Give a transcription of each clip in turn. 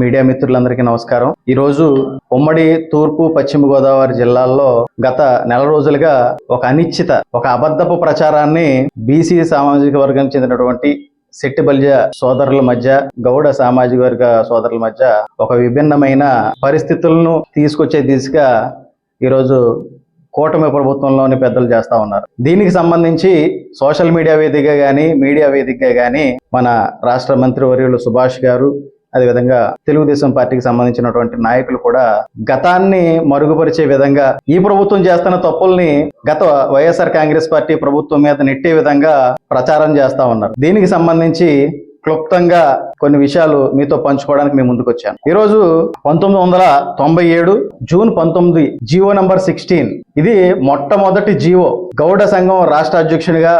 Media మిత్రులందరికీ నమస్కారం. ఈ రోజు ఉమ్మడి తూర్పు పశ్చిమ గోదావరి జిల్లాల్లో గత నెల రోజులుగా ఒక అనిశ్చిత ఒక అబద్ధపు ప్రచారాన్ని బీసీ సామాజిక వర్గానికి చెందినటువంటి శెట్టి బల్జ సోదరుల మధ్య గౌడ సామాజిక వర్గ సోదరుల మధ్య ఒక విభిన్నమైన పరిస్థితులను తీసుకొచ్చే దిశగా ఈరోజు కూటమి ప్రభుత్వంలోని పెద్దలు చేస్తా ఉన్నారు. దీనికి సంబంధించి సోషల్ మీడియా వేదికగా కానీ మీడియా వేదికగా కానీ మన రాష్ట్ర మంత్రి వర్యులు సుభాష్ గారు అదేవిధంగా తెలుగుదేశం పార్టీకి సంబంధించినటువంటి నాయకులు కూడా గతాన్ని మరుగుపరిచే విధంగా ఈ ప్రభుత్వం చేస్తున్న తప్పుల్ని గత వైఎస్ఆర్ కాంగ్రెస్ పార్టీ ప్రభుత్వం మీద నెట్టే విధంగా ప్రచారం చేస్తా ఉన్నారు. దీనికి సంబంధించి క్లుప్తంగా కొన్ని విషయాలు మీతో పంచుకోవడానికి మేము ముందుకు వచ్చాను. ఈ రోజు పంతొమ్మిది వందల తొంభై ఏడు జూన్ పంతొమ్మిది జీవో నంబర్ సిక్స్టీన్. ఇది మొట్టమొదటి జీవో. గౌడ సంఘం రాష్ట్ర అధ్యక్షునిగా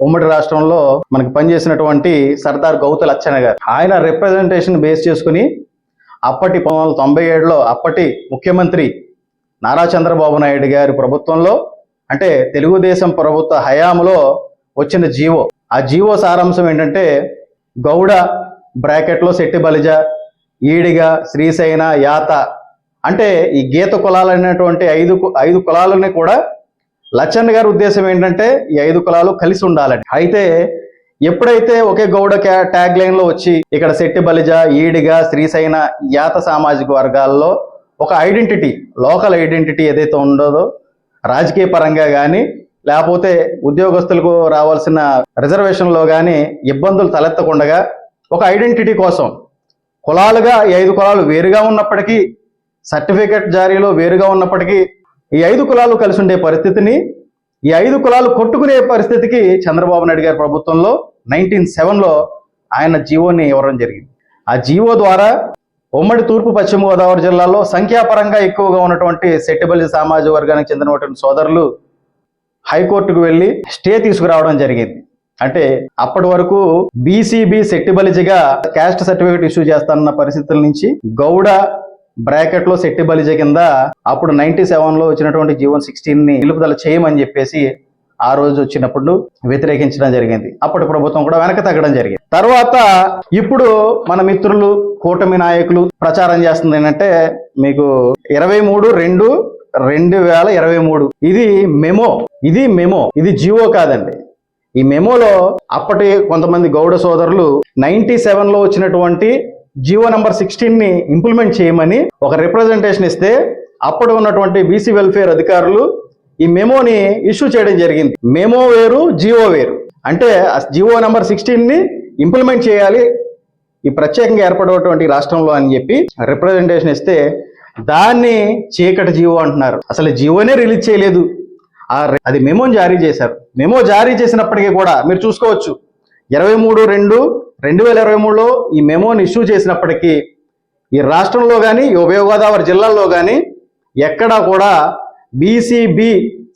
ఉమ్మడి రాష్ట్రంలో మనకి పనిచేసినటువంటి సర్దార్ గౌత లచ్చన గారు. ఆయన రిప్రజెంటేషన్ బేస్ చేసుకుని అప్పటి పంతొమ్మిది తొంభై ఏడులో అప్పటి ముఖ్యమంత్రి నారా చంద్రబాబు నాయుడు గారి ప్రభుత్వంలో అంటే తెలుగుదేశం ప్రభుత్వ హయాంలో వచ్చిన జీవో. ఆ జీవో సారాంశం ఏంటంటే గౌడ బ్రాకెట్లో శెట్టి బలిజ ఈడిగ శ్రీశైన యాత. అంటే ఈ గీత కులాలు అనేటువంటి ఐదు కు- ఐదు కులాలని కూడా లచ్చన్న గారి ఉద్దేశం ఏంటంటే ఈ ఐదు కులాలు కలిసి ఉండాలని. అయితే ఎప్పుడైతే ఒకే గౌడ క్యా- ట్యాగ్ లైన్లో వచ్చి ఇక్కడ శెట్టి బలిజ ఈడిగా శ్రీశైన యాత సామాజిక వర్గాల్లో ఒక ఐడెంటిటీ లోకల్ ఐడెంటిటీ ఏదైతే ఉండదో రాజకీయ పరంగా కానీ లేకపోతే ఉద్యోగస్తులకు రావాల్సిన రిజర్వేషన్లో కానీ ఇబ్బందులు తలెత్తకుండగా ఒక ఐడెంటిటీ కోసం కులాలుగా ఈ ఐదు కులాలు వేరుగా ఉన్నప్పటికీ సర్టిఫికెట్ జారీలో వేరుగా ఉన్నప్పటికీ ఈ ఐదు కులాలు కలిసి ఉండే పరిస్థితిని ఈ ఐదు కులాలు కొట్టుకునే పరిస్థితికి చంద్రబాబు నాయుడు గారి ప్రభుత్వంలో నైన్టీన్ సెవెన్లో ఆయన జీవోని ఇవ్వడం జరిగింది. ఆ జీవో ద్వారా ఉమ్మడి తూర్పు పశ్చిమ గోదావరి జిల్లాలో సంఖ్యాపరంగా ఎక్కువగా ఉన్నటువంటి సెట్టిబల్లి సామాజ వర్గానికి చెందినటువంటి సోదరులు హైకోర్టుకు వెళ్ళి స్టే తీసుకురావడం జరిగింది. అంటే అప్పటి వరకు బీసీబీ సెట్టిబలిజిగా క్యాస్ట్ సర్టిఫికేట్ ఇష్యూ చేస్తానన్న పరిస్థితుల నుంచి గౌడ బ్రాకెట్లో సెట్టిబలిజ కింద అప్పుడు నైన్టీ సెవెన్లో వచ్చినటువంటి జీవన్ సిక్స్టీన్ని నిలుపుదల చేయమని చెప్పేసి ఆ రోజు వచ్చినప్పుడు వ్యతిరేకించడం జరిగింది. అప్పటి ప్రభుత్వం కూడా వెనక తగ్గడం జరిగింది. తర్వాత ఇప్పుడు మన మిత్రులు కూటమి నాయకులు ప్రచారం చేస్తుంది ఏంటంటే మీకు ఇరవై మూడు రెండు రెండు వేల ఇరవై మూడు. ఇది మెమో ఇది మెమో ఇది జియో కాదండి. ఈ మెమోలో అప్పటి కొంతమంది గౌడ సోదరులు నైన్టీ సెవెన్లో వచ్చినటువంటి జియో నంబర్ సిక్స్టీన్ని ఇంప్లిమెంట్ చేయమని ఒక రిప్రజెంటేషన్ ఇస్తే అప్పుడు ఉన్నటువంటి బీసీ వెల్ఫేర్ అధికారులు ఈ మెమోని ఇష్యూ చేయడం జరిగింది. మెమో వేరు జియో వేరు. అంటే జియో నంబర్ సిక్స్టీన్ని ఇంప్లిమెంట్ చేయాలి. ఈ ప్రత్యేకంగా ఏర్పడేటువంటి రాష్ట్రంలో అని చెప్పి రిప్రజెంటేషన్ ఇస్తే దాన్ని చీకటి జియో అంటున్నారు. అసలు జియోనే రిలీజ్ చేయలేదు. అది మెమోని జారీ చేశారు. మెమో జారీ చేసినప్పటికీ కూడా మీరు చూసుకోవచ్చు. ఇరవై మూడు రెండు రెండు వేల ఇరవై మూడులో ఈ మెమోని ఇష్యూ చేసినప్పటికీ ఈ రాష్ట్రంలో కానీ ఈ ఉభయ గోదావరి జిల్లాల్లో కానీ ఎక్కడా కూడా బీసీబీ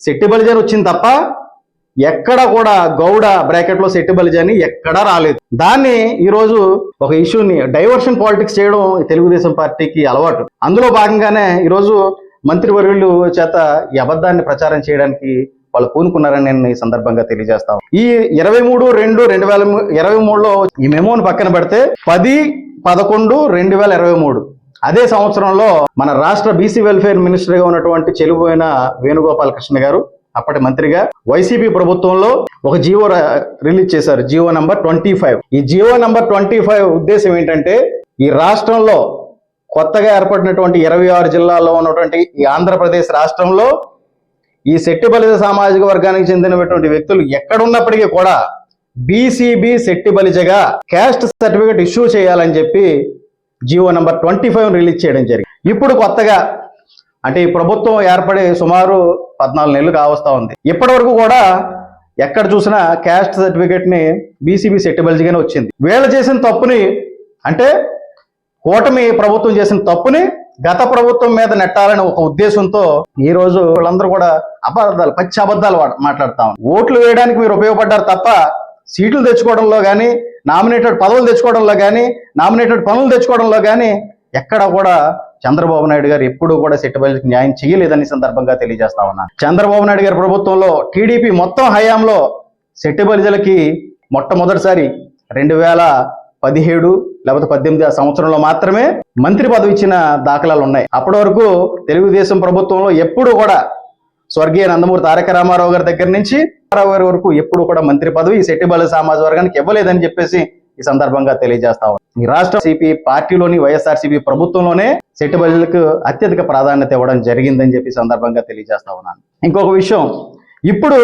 సెట్టి బలిజన్ వచ్చింది తప్ప ఎక్కడ కూడా గౌడ బ్రాకెట్లో సెట్టి బలిజని ఎక్కడా రాలేదు. దాన్ని ఈరోజు ఒక ఇష్యూని డైవర్షన్ పాలిటిక్స్ చేయడం ఈ తెలుగుదేశం పార్టీకి అలవాటు. అందులో భాగంగానే ఈరోజు మంత్రివర్యులు చేత ఈ అబద్ధాన్ని ప్రచారం చేయడానికి వాళ్ళు పూనుకున్నారని నేను ఈ సందర్భంగా తెలియజేస్తాను ఈ ఇరవై మూడు రెండు రెండు వేల ఇరవై మూడులో ఈ మెమోని పక్కన పెడితే పది పదకొండు రెండు వేల ఇరవై మూడు. అదే సంవత్సరంలో మన రాష్ట్ర బీసీ వెల్ఫేర్ మినిస్టర్గా ఉన్నటువంటి ఉన్నటువంటి చెలుబోయిన వేణుగోపాలకృష్ణ గారు అప్పటి మంత్రిగా వైసీపీ ప్రభుత్వంలో ఒక జియో రిలీజ్ చేశారు. GO number twenty five. ఈ జియో నంబర్ ట్వంటీ ఫైవ్ ఉద్దేశం ఏంటంటే ఈ రాష్ట్రంలో కొత్తగా ఏర్పడినటువంటి ఇరవై ఆరు జిల్లాల్లో ఉన్నటువంటి ఈ ఆంధ్రప్రదేశ్ రాష్ట్రంలో ఈ శెట్టిబలిజ సామాజిక వర్గానికి చెందినటువంటి వ్యక్తులు ఎక్కడున్నప్పటికీ కూడా బీసీబీ శెట్టిబలిజగా క్యాస్ట్ సర్టిఫికేట్ ఇష్యూ చేయాలని చెప్పి GO number twenty five release చేయడం జరిగింది. ఇప్పుడు కొత్తగా అంటే ఈ ప్రభుత్వం ఏర్పడి సుమారు పద్నాలుగు నెలలు కావస్తా ఉంది. ఇప్పటి వరకు కూడా ఎక్కడ చూసినా క్యాస్ట్ సర్టిఫికేట్ని బీసీబీ సెట్టిబలిజిగానే వచ్చింది. వీళ్ళు చేసిన తప్పుని అంటే కూటమి ప్రభుత్వం చేసిన తప్పుని గత ప్రభుత్వం మీద నెట్టాలని ఒక ఉద్దేశంతో ఈ రోజు వీళ్ళందరూ కూడా అబద్ధాలు పచ్చి అబద్ధాలు వాడ- మాట్లాడుతా ఓట్లు వేయడానికి మీరు ఉపయోగపడ్డారు తప్ప సీట్లు తెచ్చుకోవడంలో కానీ నామినేటెడ్ పదవులు తెచ్చుకోవడంలో కానీ నామినేటెడ్ పనులు తెచ్చుకోవడంలో కానీ ఎక్కడ కూడా చంద్రబాబు నాయుడు గారు ఎప్పుడూ కూడా సెట్టుబడికి న్యాయం చేయలేదని సందర్భంగా తెలియజేస్తా ఉన్నా. చంద్రబాబు నాయుడు గారి ప్రభుత్వంలో టీడీపీ మొత్తం హయాంలో సెట్టుబలిజలకి మొట్టమొదటిసారి రెండు వేల పదిహేడు లేకపోతే పద్దెనిమిది సంవత్సరంలో మాత్రమే మంత్రి పదవి ఇచ్చిన దాఖలాలు ఉన్నాయి. అప్పటి వరకు తెలుగుదేశం ప్రభుత్వంలో ఎప్పుడు కూడా స్వర్గీయ నందమూరి తారక రామారావు గారి దగ్గర నుంచి రామారావు గారి వరకు ఎప్పుడు కూడా మంత్రి పదవి ఈ సెట్టిబాల సమాజ వర్గానికి ఇవ్వలేదని చెప్పేసి ఈ సందర్భంగా తెలియజేస్తా ఈ రాష్ట్ర సిపి పార్టీలోని వైఎస్ఆర్సీపీ ప్రభుత్వంలోనే సెట్టిబల్లకు అత్యధిక ప్రాధాన్యత ఇవ్వడం జరిగిందని చెప్పి సందర్భంగా తెలియజేస్తా ఉన్నాను. ఇంకొక విషయం ఇప్పుడు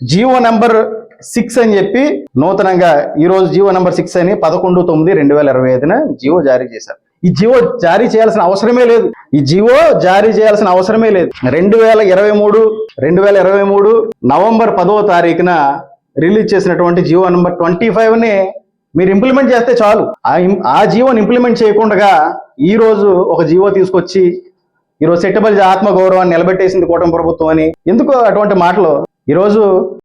జియో నెంబర్ సిక్స్ అని చెప్పి నూతనంగా ఈరోజు జియో నెంబర్ సిక్స్ అని పదకొండు తొమ్మిది రెండు వేల ఇరవై ఐదున జియో జారీ చేశారు. ఈ జియో జారీ చేయాల్సిన అవసరమే లేదు. ఈ జియో జారీ చేయాల్సిన అవసరమే లేదు. రెండు వేల ఇరవై మూడు రెండు వేల ఇరవై మూడు నవంబర్ పదో తారీఖున రిలీజ్ చేసినటువంటి జియో నెంబర్ ట్వంటీ ఫైవ్ని మీరు ఇంప్లిమెంట్ చేస్తే చాలు. ఆ ఇం- ఆ జియోని ఇంప్లిమెంట్ చేయకుండా ఈ రోజు ఒక జియో తీసుకొచ్చి ఈరోజు సెట్టబల్ ఆత్మ గౌరవాన్ని నిలబెట్టేసింది కూటమి ప్రభుత్వం అని ఎందుకు అటువంటి మాటలు? ఈరోజు